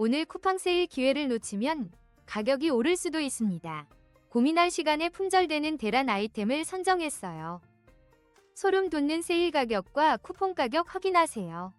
오늘 쿠팡 세일 기회를 놓치면 가격이 오를 수도 있습니다. 고민할 시간에 품절되는 대란 아이템을 선정했어요. 소름 돋는 세일 가격과 쿠폰 가격 확인하세요.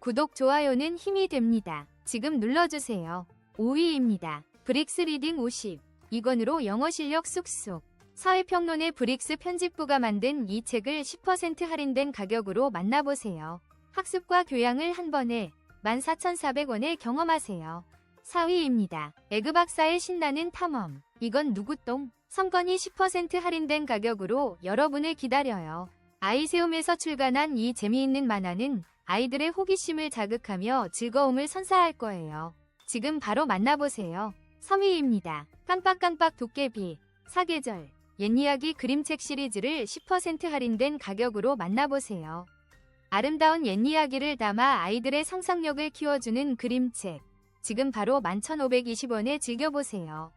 구독, 좋아요는 힘이 됩니다. 지금 눌러주세요. 5위입니다. 브릭스 리딩 50. 이건으로 영어 실력 쑥쑥. 사회평론의 브릭스 편집부가 만든 이 책을 10% 할인된 가격으로 만나보세요. 학습과 교양을 한 번에 14,400원에 경험하세요. 4위입니다. 에그 박사의 신나는 탐험. 이건 누구 똥? 성건이 10% 할인된 가격으로 여러분을 기다려요. 아이세움에서 출간한 이 재미있는 만화는 아이들의 호기심을 자극하며 즐거움을 선사할 거예요. 지금 바로 만나보세요. 3위입니다. 깜빡깜빡 도깨비, 사계절, 옛이야기 그림책 시리즈를 10% 할인된 가격으로 만나보세요. 아름다운 옛 이야기를 담아 아이들의 상상력을 키워주는 그림책. 지금 바로 11,520원에 즐겨보세요.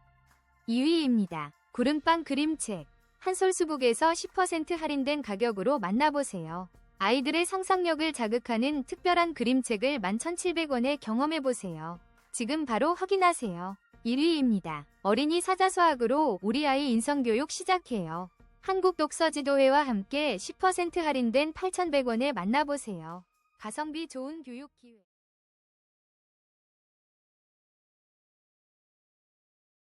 2위입니다. 구름빵 그림책. 한솔수북에서 10% 할인된 가격으로 만나보세요. 아이들의 상상력을 자극하는 특별한 그림책을 11,700원에 경험해보세요. 지금 바로 확인하세요. 1위입니다. 어린이 사자수학으로 우리 아이 인성교육 시작해요. 한국독서지도회와 함께 10% 할인된 8,100원에 만나보세요. 가성비 좋은 교육 기회.